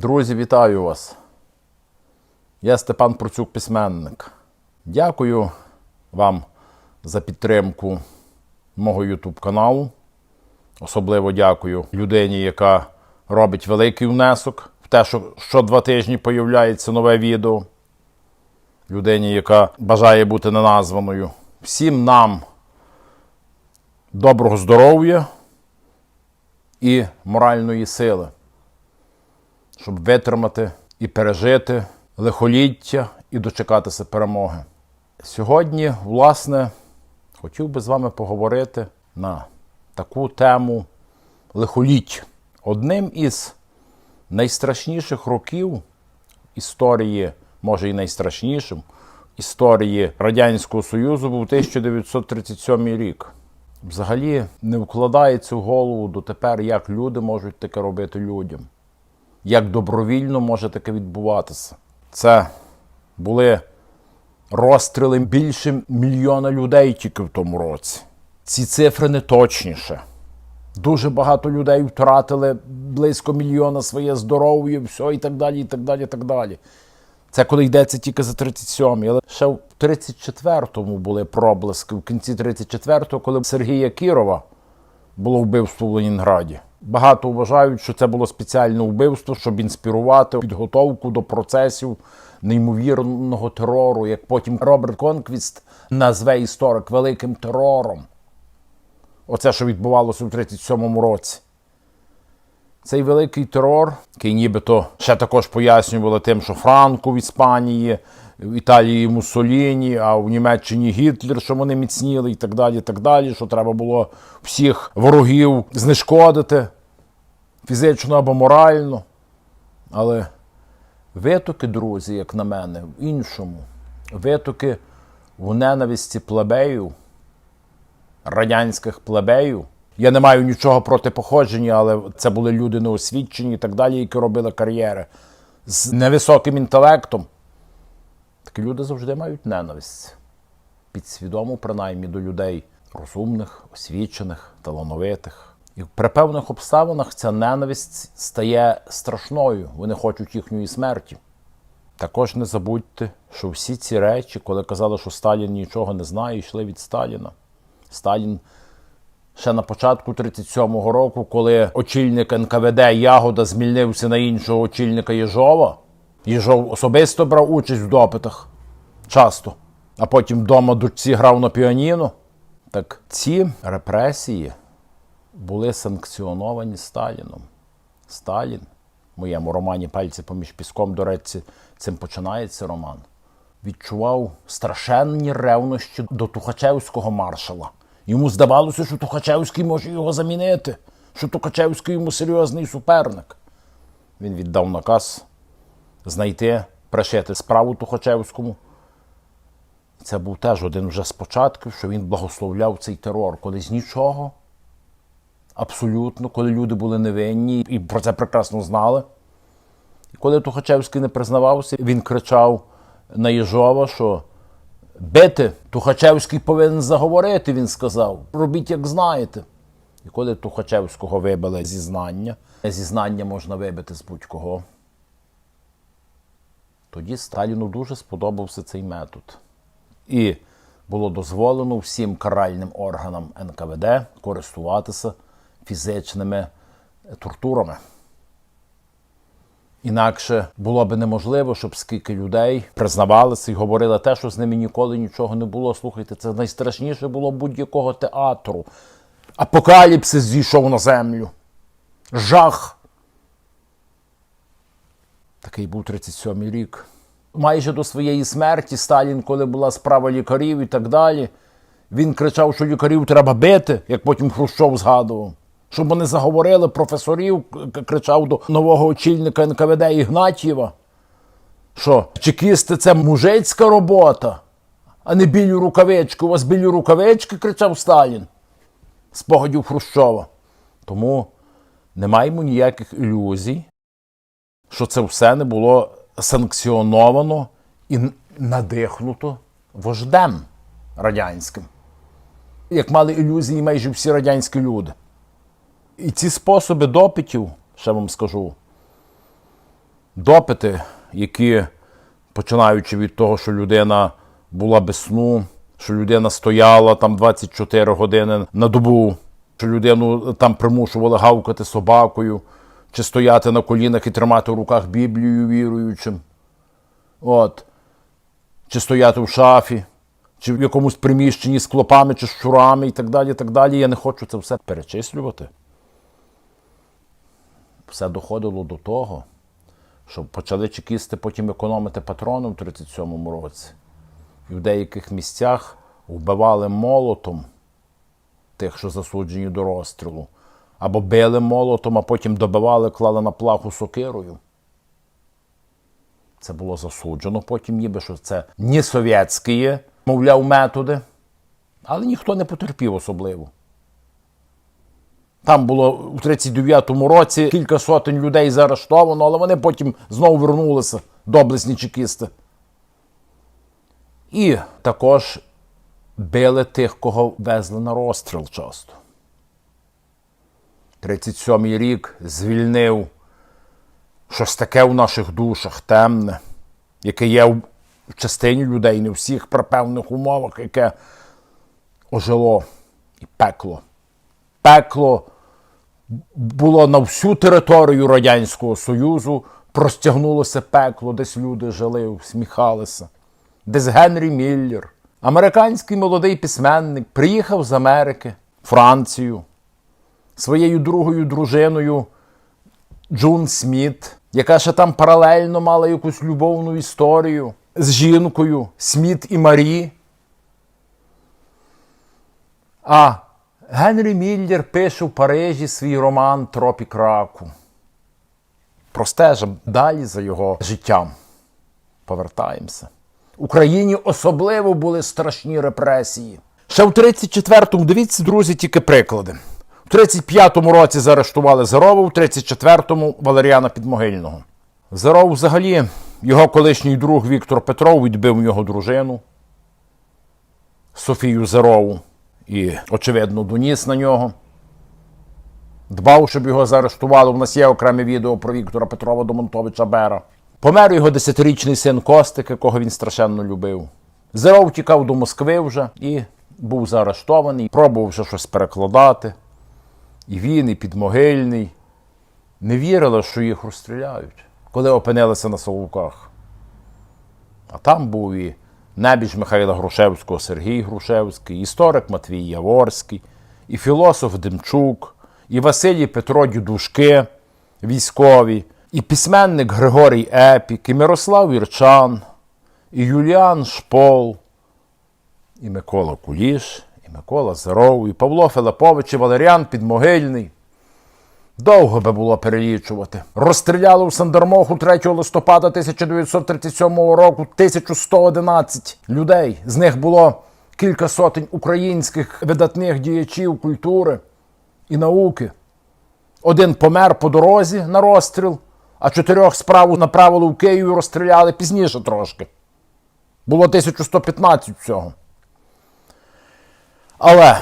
Друзі, вітаю вас. Я Степан Процюк, письменник. Дякую вам за підтримку мого YouTube каналу. Особливо дякую людині, яка робить великий внесок в те, що що два тижні появляється нове відео. Людині, яка бажає бути неназваною. Всім нам доброго здоров'я і моральної сили, щоб витримати і пережити лихоліття і дочекатися перемоги. Сьогодні, власне, хотів би з вами поговорити на таку тему лихоліття. Одним із найстрашніших років історії, може і найстрашнішим, історії Радянського Союзу був 1937 рік. Взагалі не вкладається в голову дотепер, як люди можуть таке робити людям, як добровільно може таке відбуватися. Це були розстріли більше мільйона людей тільки в тому році. Ці цифри не точніше. Дуже багато людей втратили близько мільйона своє здоров'я, все і так далі, і так далі, і так далі. Це коли йдеться тільки за 37-й. Але ще в 34-му були проблиски, в кінці 34-го, коли Сергія Кірова було вбивство в Ленінграді. Багато вважають, що це було спеціальне вбивство, щоб інспірувати підготовку до процесів неймовірного терору, як потім Роберт Конквіст назве історик великим терором. Оце, що відбувалося у 37-му році. Цей великий терор, який нібито ще також пояснювали тим, що Франко в Іспанії, в Італії Муссоліні, а в Німеччині Гітлер, що вони міцніли і так далі, і так далі, що треба було всіх ворогів знешкодити фізично або морально. Але витоки, друзі, як на мене, в іншому. Витоки в ненависті плебею, радянських плебеїв. Я не маю нічого проти походження, але це були люди неосвідчені і так далі, які робили кар'єри з невисоким інтелектом. Такі люди завжди мають ненависть. Підсвідомо, принаймні, до людей розумних, освічених, талановитих. При певних обставинах ця ненависть стає страшною. Вони хочуть їхньої смерті. Також не забудьте, що всі ці речі, коли казали, що Сталін нічого не знає, йшли від Сталіна. Сталін ще на початку 37-го року, коли очільник НКВД Ягода змільнився на іншого очільника Єжова, Єжов особисто брав участь в допитах часто, а потім вдома дочці грав на піаніно. Так ці репресії були санкціоновані Сталіном. Сталін, в моєму романі Пальці поміж піском, до речі, цим починається роман. Відчував страшенні ревнощі до Тухачевського маршала. Йому здавалося, що Тухачевський може його замінити, що Тухачевський йому серйозний суперник. Він віддав наказ знайти, пришити справу Тухачевському. Це був теж один вже з початків, що він благословляв цей терор, коли з нічого, абсолютно, коли люди були невинні і про це прекрасно знали. І коли Тухачевський не признавався, він кричав на Єжова, що бити Тухачевський повинен заговорити, він сказав. Робіть, як знаєте. І коли Тухачевського вибили зізнання, зізнання можна вибити з будь-кого. Тоді Сталіну дуже сподобався цей метод. І було дозволено всім каральним органам НКВД користуватися фізичними тортурами. Інакше було би неможливо, щоб скільки людей признавалися і говорили те, що з ними ніколи нічого не було. Слухайте, це найстрашніше було будь-якого театру. Апокаліпсис зійшов на землю. Жах. Такий був 37-й рік. Майже до своєї смерті Сталін, коли була справа лікарів і так далі, він кричав, що лікарів треба бити, як потім Хрущов згадував. Щоб вони заговорили професорів, кричав до нового очільника НКВД Ігнатьєва, що чекісти це мужицька робота, а не білі рукавички. У вас білі рукавички, кричав Сталін з погодів Хрущова. Тому не маємо ніяких ілюзій, що це все не було санкціоновано і надихнуто вождем радянським. Як мали ілюзії майже всі радянські люди. І ці способи допитів, ще вам скажу, допити, які, починаючи від того, що людина була без сну, що людина стояла там 24 години на добу, що людину там примушували гавкати собакою, чи стояти на колінах і тримати в руках Біблію віруючим. От. Чи стояти в шафі, чи в якомусь приміщенні з клопами чи щурами і так далі. і так далі. Я не хочу це все перечислювати. Все доходило до того, що почали чекісти потім економити патрони в 37-му році. І в деяких місцях вбивали молотом тих, що засуджені до розстрілу, або били молотом, а потім добивали, клали на плаху сокирою. Це було засуджено потім, ніби що це не совєтські, мовляв, методи, але ніхто не потерпів особливо. Там було у 39-му році кілька сотень людей заарештовано, але вони потім знову вернулися, доблесні чекісти. І також били тих, кого везли на розстріл часто. 37-й рік звільнив щось таке в наших душах темне, яке є в частині людей, не всіх при певних умовах, яке ожило і пекло. Пекло було на всю територію Радянського Союзу, простягнулося пекло, десь люди жили, усміхалися. Десь Генрі Міллер, американський молодий письменник, приїхав з Америки, Францію, своєю другою дружиною Джун Сміт, яка ще там паралельно мала якусь любовну історію з жінкою Сміт і Марі. А Генрі Міллер пише в Парижі свій роман Тропік раку. Простежимо далі за його життям. Повертаємося. Україні особливо були страшні репресії. Ще в 34-му, дивіться, друзі, тільки приклади. В 35-му році заарештували Зерова, в 34-му Валеріана Підмогильного. Зеров взагалі, його колишній друг Віктор Петров відбив його дружину Софію Зерову і, очевидно, доніс на нього. Дбав, щоб його заарештували. У нас є окреме відео про Віктора Петрова Домонтовича Бера. Помер його десятирічний син Костик, якого він страшенно любив. Зеров тікав до Москви вже і був заарештований, пробував ще щось перекладати. І він, і підмогильний не вірили, що їх розстріляють, коли опинилися на Соловках. А там був і небіж Михайла Грушевського Сергій Грушевський, історик Матвій Яворський, і філософ Демчук, і Василій Петро Дюдушки, військові, і письменник Григорій Епік, і Мирослав Ірчан, і Юліан Шпол, і Микола Куліш, і Микола Зеров, і Павло Филипович, і Валеріан Підмогильний. Довго би було перелічувати. Розстріляли у Сандермоху 3 листопада 1937 року 1111 людей. З них було кілька сотень українських видатних діячів культури і науки. Один помер по дорозі на розстріл, а чотирьох справу направили в Київ і розстріляли пізніше трошки. Було 1115 всього. Але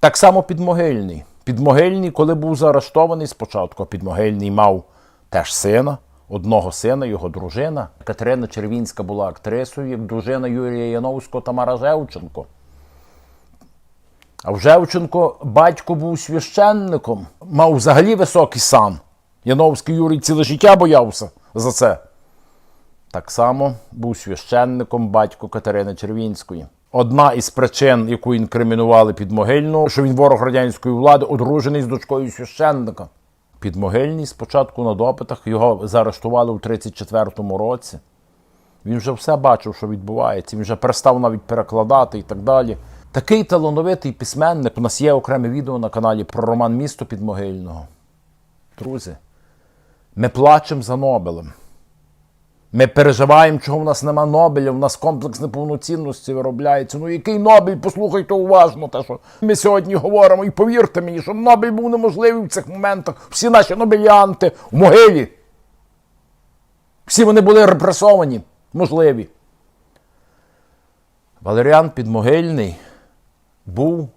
так само підмогильний. Підмогильний, коли був заарештований спочатку, підмогильний мав теж сина, одного сина, його дружина. Катерина Червінська була актрисою, як дружина Юрія Яновського Тамара Жевченко. А в Жевченко батько був священником, мав взагалі високий сан. Яновський Юрій ціле життя боявся за це. Так само був священником батько Катерини Червінської. Одна із причин, яку інкримінували Підмогильного, що він ворог радянської влади, одружений з дочкою священника. Підмогильний спочатку на допитах його заарештували у 34-му році. Він вже все бачив, що відбувається. Він вже перестав навіть перекладати і так далі. Такий талановитий письменник. У нас є окреме відео на каналі про роман Місто Підмогильного. Друзі, ми плачемо за Нобелем. Ми переживаємо, чого в нас нема Нобеля, в нас комплекс неповноцінності виробляється. Ну який Нобель? Послухайте уважно те, що ми сьогодні говоримо. І повірте мені, що Нобель був неможливий в цих моментах. Всі наші нобеліанти в могилі. Всі вони були репресовані, можливі. Валеріан Підмогильний був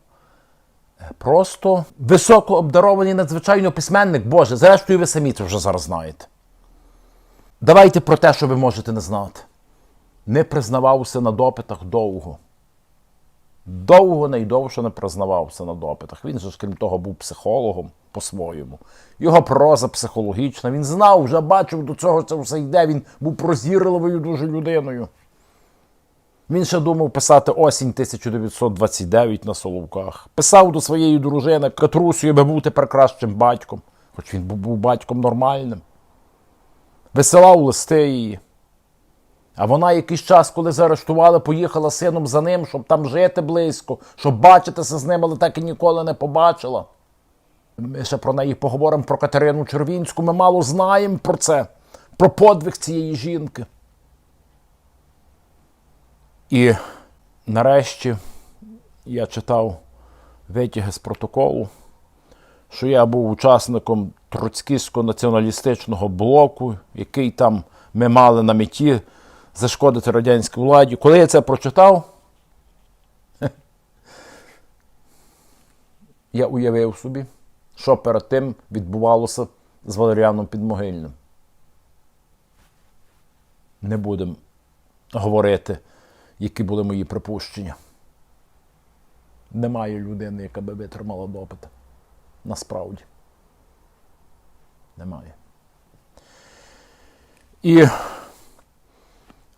просто високо обдарований надзвичайно письменник. Боже, зрештою, ви самі це вже зараз знаєте. Давайте про те, що ви можете не знати. Не признавався на допитах довго. Довго найдовше не признавався на допитах. Він же ж, крім того, був психологом по-своєму. Його проза психологічна. Він знав, вже бачив, до цього це все йде. Він був прозірливою дуже людиною. Він ще думав писати осінь 1929 на Соловках. Писав до своєї дружини Катрусю, аби бути прекрасним батьком, хоч він був батьком нормальним. Висилав листи її. А вона якийсь час, коли заарештували, поїхала сином за ним, щоб там жити близько, щоб бачитися з ним, але так і ніколи не побачила. Ми ще про неї поговоримо про Катерину Червінську. Ми мало знаємо про це, про подвиг цієї жінки. І нарешті я читав витяги з протоколу, що я був учасником троцькістсько націоналістичного блоку, який там ми мали на меті зашкодити радянській владі. Коли я це прочитав, я уявив собі, що перед тим відбувалося з Валеріаном Підмогильним. Не будемо говорити, які були мої припущення. Немає людини, яка би витримала допит. Насправді. Немає. І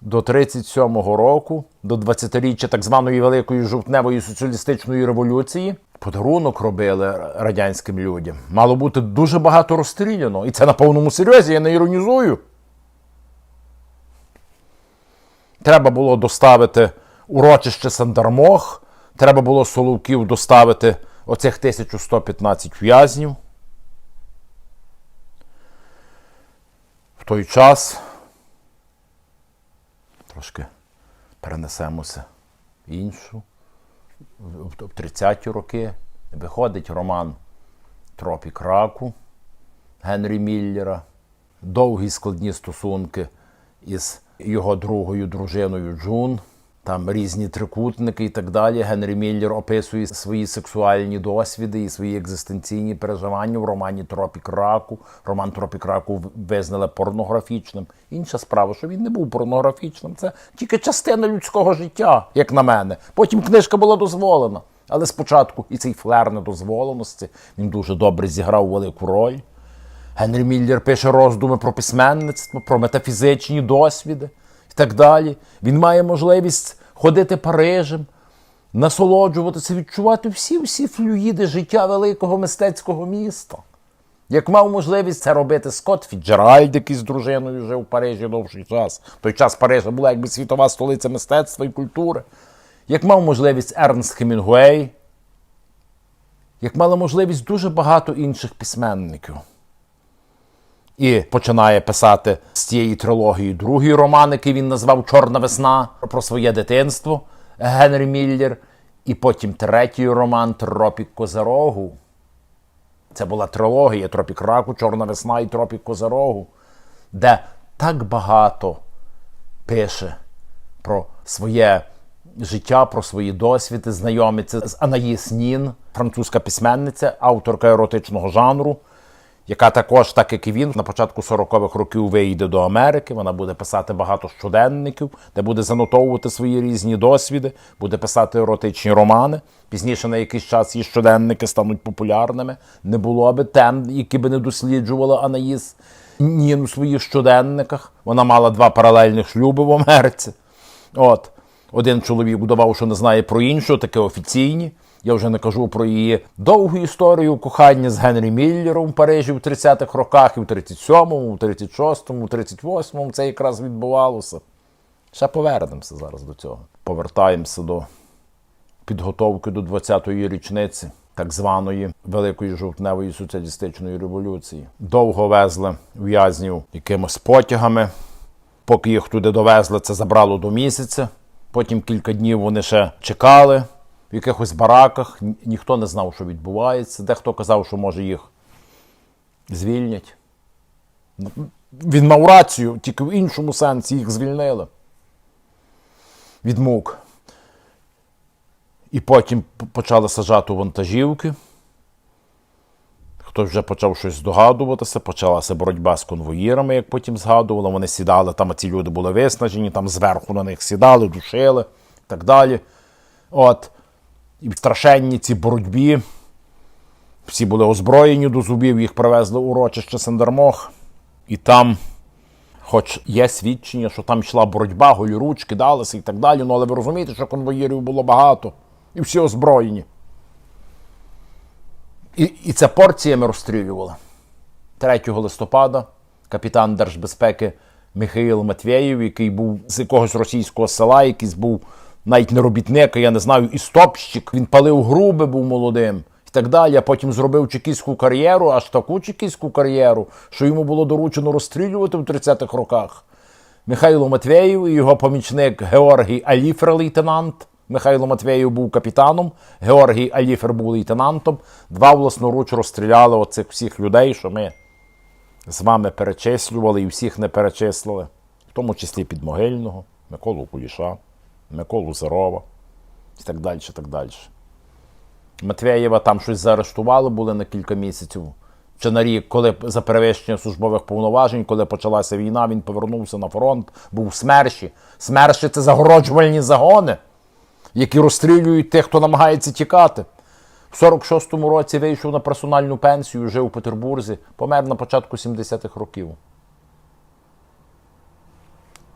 до 37-го року, до 20-річчя так званої Великої жовтневої соціалістичної революції, подарунок робили радянським людям. Мало бути дуже багато розстріляно. І це на повному серйозі, я не іронізую. Треба було доставити урочище Сандармох, треба було Соловків доставити оцих 1115 в'язнів. Той час трошки перенесемося в іншу. В в 30-ті роки виходить роман Тропік раку Генрі Міллера. Довгі складні стосунки із його другою дружиною Джун. Там різні трикутники і так далі. Генрі Міллер описує свої сексуальні досвіди і свої екзистенційні переживання в романі Тропік раку. Роман Тропік раку визнали порнографічним. Інша справа, що він не був порнографічним. Це тільки частина людського життя, як на мене. Потім книжка була дозволена. Але спочатку і цей флер недозволеності він дуже добре зіграв велику роль. Генрі Міллер пише роздуми про письменництво, про метафізичні досвіди і так далі. Він має можливість ходити Парижем, насолоджуватися, відчувати всі-всі флюїди життя великого мистецького міста. Як мав можливість це робити Скотт Фіджеральд, який з дружиною жив в Парижі довший час. В той час Парижа була якби світова столиця мистецтва і культури. Як мав можливість Ернст Хемінгуей, як мала можливість дуже багато інших письменників. І починає писати з цієї трилогії другий роман, який він назвав Чорна весна про своє дитинство Генрі Міллер. І потім третій роман Тропік Козарогу. Це була трилогія Тропік раку, Чорна весна і Тропік Козарогу, де так багато пише про своє життя, про свої досвіди, знайомиться з Анаїс Нін, французька письменниця, авторка еротичного жанру, яка також, так як і він, на початку 40-х років виїде до Америки. Вона буде писати багато щоденників, де буде занотовувати свої різні досвіди, буде писати еротичні романи. Пізніше на якийсь час її щоденники стануть популярними. Не було би тем, які би не досліджувала Анаїс Нін у своїх щоденниках. Вона мала два паралельних шлюби в Америці. От. Один чоловік удавав, що не знає про іншого, таке офіційні. Я вже не кажу про її довгу історію кохання з Генрі Міллером в Парижі в 30-х роках, і в 37-му, в 36-му, в 38-му це якраз відбувалося. Ще повернемося зараз до цього. Повертаємося до підготовки до 20-ї річниці так званої Великої жовтневої соціалістичної революції. Довго везли в'язнів якимось потягами. Поки їх туди довезли, це забрало до місяця. Потім кілька днів вони ще чекали в якихось бараках. Ніхто не знав, що відбувається. Дехто казав, що може їх звільнять. Він мав рацію, тільки в іншому сенсі їх звільнили від мук. І потім почали сажати вантажівки. Хтось вже почав щось здогадуватися, почалася боротьба з конвоїрами, як потім згадували. Вони сідали, там ці люди були виснажені, там зверху на них сідали, душили і так далі. От. І в страшенній цій боротьбі всі були озброєні до зубів, їх привезли у урочище Сендермох. І там, хоч є свідчення, що там йшла боротьба, голі ручки далися і так далі. Ну, але ви розумієте, що конвоїрів було багато і всі озброєні. І, і це порціями розстрілювали. 3 листопада капітан держбезпеки Михаїл Матвєєв, який був з якогось російського села, якийсь був навіть не робітник, я не знаю, і стопщик. Він палив груби, був молодим і так далі. А потім зробив чекістську кар'єру, аж таку чекістську кар'єру, що йому було доручено розстрілювати в 30-х роках. Михайло Матвєєв і його помічник Георгій Аліфер, лейтенант. Михайло Матвєєв був капітаном, Георгій Аліфер був лейтенантом. Два власноруч розстріляли оцих всіх людей, що ми з вами перечислювали і всіх не перечислили, в тому числі Підмогильного, Миколу Куліша, Миколу Зарова і так далі. так далі. Матвєєва там щось заарештували були на кілька місяців. Чи на рік, коли за перевищення службових повноважень, коли почалася війна, він повернувся на фронт, був в СМЕРШі. СМЕРШі це загороджувальні загони, які розстрілюють тих, хто намагається тікати. В 46-му році вийшов на персональну пенсію, жив у Петербурзі, помер на початку 70-х років.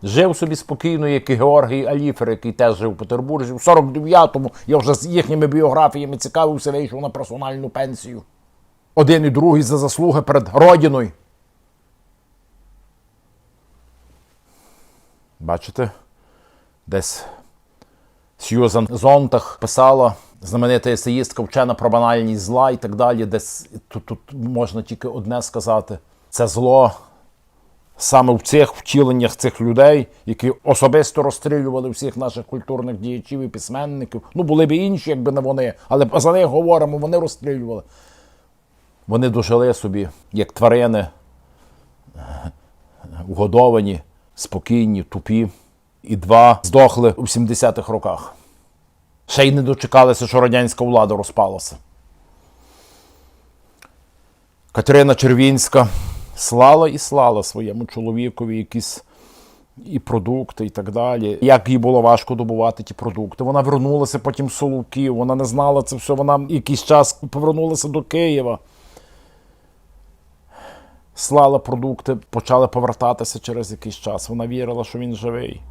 Жив собі спокійно, як і Георгій Аліфер, який теж жив у Петербурзі. В 49-му я вже з їхніми біографіями цікавився, вийшов на персональну пенсію. Один і другий за заслуги перед Родиною. Бачите? Десь Сьюзан Зонтах писала знаменита есеїстка вчена про банальність зла і так далі. Десь тут, тут можна тільки одне сказати: це зло саме в цих втіленнях цих людей, які особисто розстрілювали всіх наших культурних діячів і письменників. Ну, були б інші, якби не вони, але за них говоримо, вони розстрілювали. Вони дожили собі, як тварини, угодовані, спокійні, тупі. І два здохли у 70-х роках. Ще й не дочекалися, що радянська влада розпалася. Катерина Червінська слала і слала своєму чоловікові якісь і продукти, і так далі. Як їй було важко добувати ті продукти. Вона вернулася потім з Соловків, вона не знала це все. Вона якийсь час повернулася до Києва. Слала продукти, почали повертатися через якийсь час. Вона вірила, що він живий.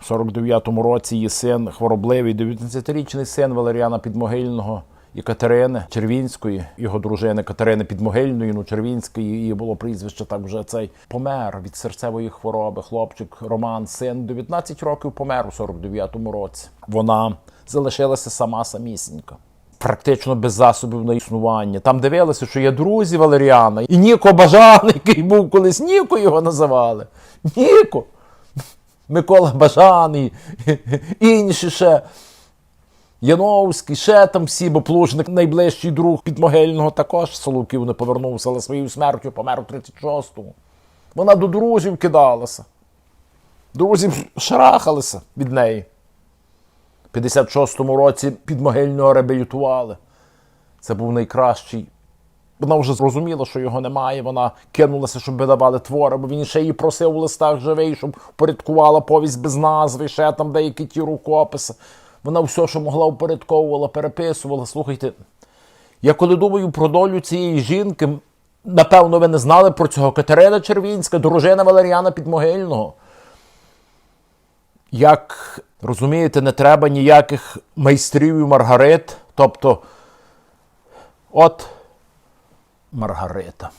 У 49-му році її син хворобливий, 19-річний син Валеріана Підмогильного і Катерини Червінської, його дружини Катерини Підмогильної, ну Червінської, її було прізвище так вже цей помер від серцевої хвороби. Хлопчик Роман, син 19 років помер у 49-му році. Вона залишилася сама самісінька. Практично без засобів на існування. Там дивилися, що є друзі Валеріана, і Ніко Бажан, який був колись Ніко його називали. Ніко. Микола Бажан і інші ще. Яновський, ще там всі, бо Плужник, найближчий друг Підмогильного, також Соловків не повернувся, але своєю смертю помер у 36-му. Вона до друзів кидалася. Друзі шарахалися від неї. В 56-му році Підмогильного реабілітували. Це був найкращий. Вона вже зрозуміла, що його немає. Вона кинулася, щоб видавали твори, бо він ще її просив у листах живий, щоб упорядкувала повість без назви, ще там деякі ті рукописи. Вона все, що могла, упорядковувала, переписувала. Слухайте, я коли думаю про долю цієї жінки, напевно, ви не знали про цього Катерина Червінська, дружина Валеріана Підмогильного. Як розумієте, не треба ніяких майстрів і маргарит. Тобто, от. Маргарита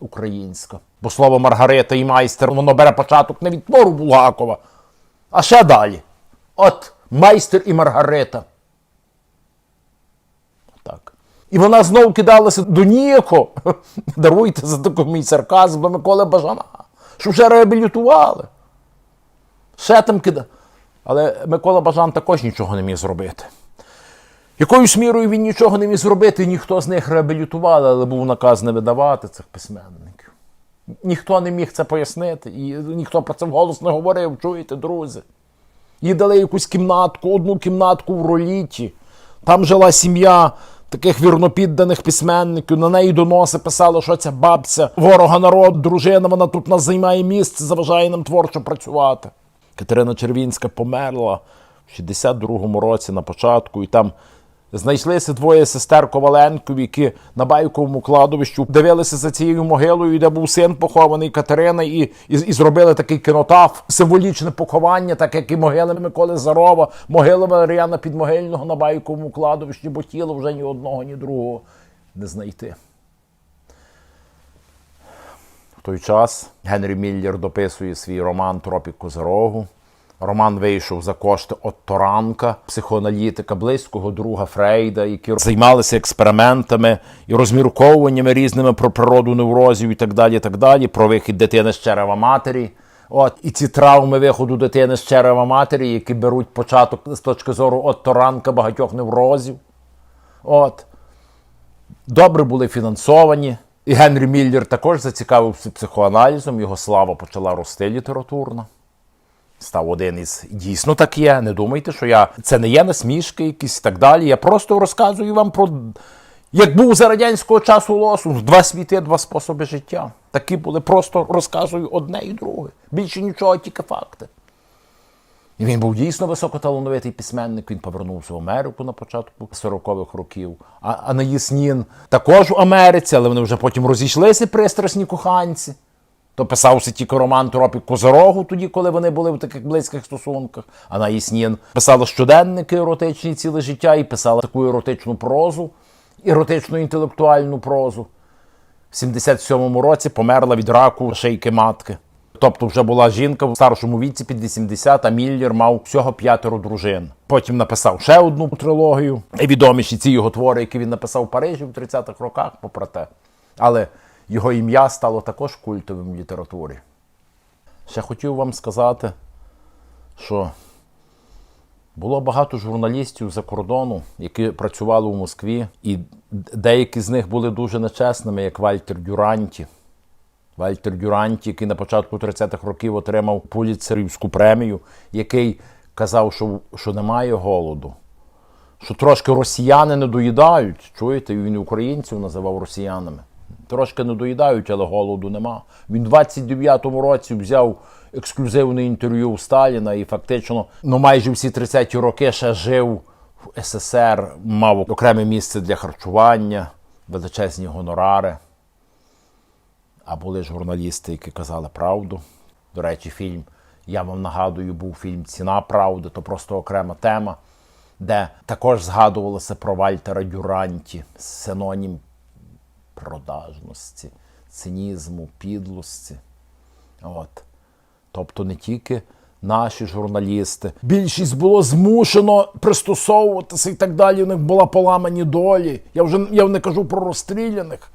українська. Бо слово Маргарита і майстер, воно бере початок не від твору Булгакова, а ще далі. От майстер і Маргарита. Так. І вона знову кидалася до Ніко. Даруйте за такий мій сарказм до Миколи Бажана, що вже реабілітували. Ще там кидали. Але Микола Бажан також нічого не міг зробити. Якоюсь мірою він нічого не міг зробити, ніхто з них реабілітували, але був наказ не видавати цих письменників. Ніхто не міг це пояснити, і ніхто про це вголос не говорив, чуєте, друзі. Їй дали якусь кімнатку, одну кімнатку в роліті. Там жила сім'я таких вірнопідданих письменників. На неї доноси писали, що ця бабця, ворога народ, дружина, вона тут нас займає місце, заважає нам творчо працювати. Катерина Червінська померла в 62-му році на початку, і там знайшлися двоє сестер Коваленків, які на байковому кладовищу дивилися за цією могилою, де був син похований Катерина, і, і, і зробили такий кінотаф, символічне поховання, так як і могили Миколи Зарова, могила Валеріана Підмогильного на байковому кладовищі, бо тіло вже ні одного, ні другого не знайти. В той час Генрі Міллер дописує свій роман Тропік Козирогу. Роман вийшов за кошти Отто Ранка, психоаналітика, близького друга Фрейда, які займалися експериментами і розмірковуваннями різними про природу неврозів і так далі, так далі, про вихід дитини з черева матері. От і ці травми виходу дитини з черева матері, які беруть початок з точки зору Отто Ранка багатьох неврозів. От добре були фінансовані. І Генрі Міллер також зацікавився психоаналізом, його слава почала рости літературно. Став один із дійсно так є. Не думайте, що я це не є насмішки якісь і так далі. Я просто розказую вам про як був за радянського часу лосунг, два світи, два способи життя. Такі були, просто розказую одне і друге. Більше нічого, тільки факти. І він був дійсно високоталановитий письменник. Він повернувся в Америку на початку 40-х років. А Анаїс Нін також в Америці, але вони вже потім розійшлися пристрасні коханці. То писався тільки роман Тропік Козорогу тоді, коли вони були в таких близьких стосунках. Анаїс Нін писала щоденники еротичні ціле життя і писала таку еротичну прозу, еротичну інтелектуальну прозу. В 77-му році померла від раку шийки матки. Тобто вже була жінка в старшому віці під 80, а Міллер мав всього п'ятеро дружин. Потім написав ще одну трилогію. І відоміші ці його твори, які він написав в Парижі в 30-х роках, попри те. Але його ім'я стало також культовим в літературі. Ще хотів вам сказати, що було багато журналістів за кордону, які працювали у Москві, і деякі з них були дуже нечесними, як Вальтер Дюранті. Вальтер Дюранті, який на початку 30-х років отримав Пуліцерівську премію, який казав, що, що немає голоду, що трошки росіяни не доїдають. Чуєте, він українців називав росіянами. Трошки не доїдають, але голоду нема. Він в 29-му році взяв ексклюзивне інтерв'ю у Сталіна і фактично ну, майже всі 30-ті роки ще жив в СССР, мав окреме місце для харчування, величезні гонорари. А були журналісти, які казали правду. До речі, фільм, я вам нагадую, був фільм Ціна правди, то просто окрема тема, де також згадувалося про Вальтера Дюранті, синонім продажності, цинізму, підлості. От. Тобто не тільки наші журналісти. Більшість було змушено пристосовуватися і так далі. У них була поламані долі. Я вже я не кажу про розстріляних.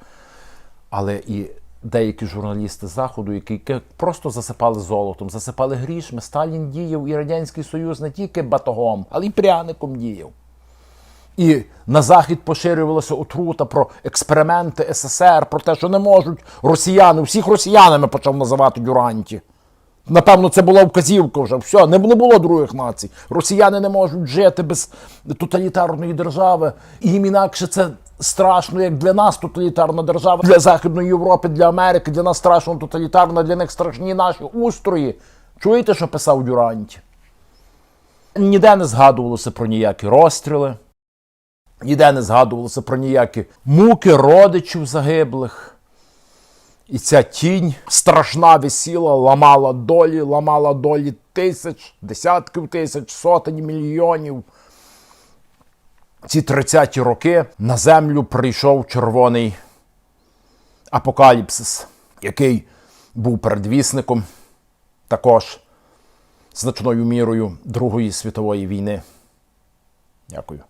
Але і деякі журналісти Заходу, які просто засипали золотом, засипали грішми. Сталін діяв і Радянський Союз не тільки батогом, але й пряником діяв. І на захід поширювалася отрута про експерименти СССР, про те, що не можуть росіяни, всіх росіянами почав називати Дюранті. Напевно, це була вказівка вже. Все, не було других націй. Росіяни не можуть жити без тоталітарної держави. І їм інакше це страшно, як для нас тоталітарна держава, для Західної Європи, для Америки, для нас страшно тоталітарна, для них страшні наші устрої. Чуєте, що писав Дюранті? Ніде не згадувалося про ніякі розстріли. Ніде не згадувалося про ніякі муки родичів загиблих. І ця тінь страшна висіла, ламала долі, ламала долі тисяч, десятків тисяч, сотень мільйонів. Ці 30-ті роки на землю прийшов червоний апокаліпсис, який був передвісником також значною мірою Другої світової війни. Дякую.